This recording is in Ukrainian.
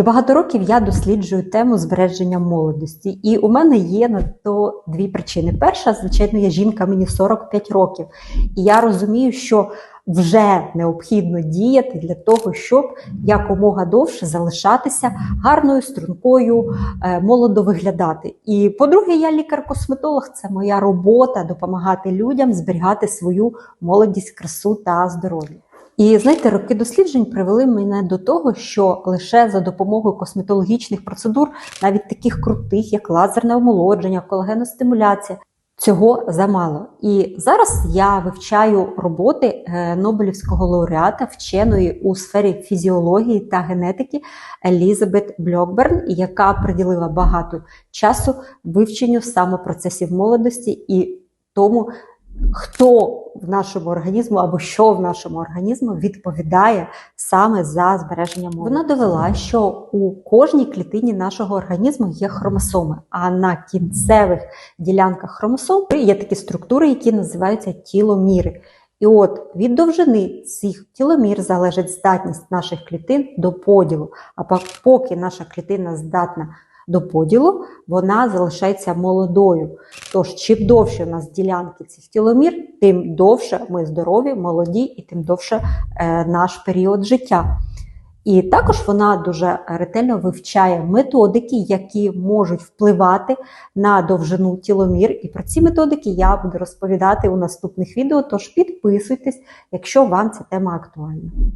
Вже багато років я досліджую тему збереження молодості, і у мене є на то дві причини. Перша, звичайно, я жінка, мені 45 років, і я розумію, що вже необхідно діяти для того, щоб якомога довше залишатися гарною, стрункою, е, молодо виглядати. І по-друге, я лікар-косметолог, це моя робота допомагати людям зберігати свою молодість, красу та здоров'я. І знаєте, роки досліджень привели мене до того, що лише за допомогою косметологічних процедур, навіть таких крутих, як лазерне омолодження, колагеностимуляція, цього замало. І зараз я вивчаю роботи е, Нобелівського лауреата, вченої у сфері фізіології та генетики Елізабет Блокберн, яка приділила багато часу вивченню саме процесів молодості і тому, хто в нашому організму або що в нашому організму відповідає саме за збереження молодості. Вона довела, що у кожній клітині нашого організму є хромосоми, а на кінцевих ділянках хромосом є такі структури, які називаються тіломіри. І от від довжини цих тіломір залежить здатність наших клітин до поділу. А поки наша клітина здатна до поділу, вона залишається молодою. Тож, чим довше у нас ділянки цих тіломір, тим довше ми здорові, молоді і тим довше е, наш період життя. І також вона дуже ретельно вивчає методики, які можуть впливати на довжину тіломір. І про ці методики я буду розповідати у наступних відео. Тож підписуйтесь, якщо вам ця тема актуальна.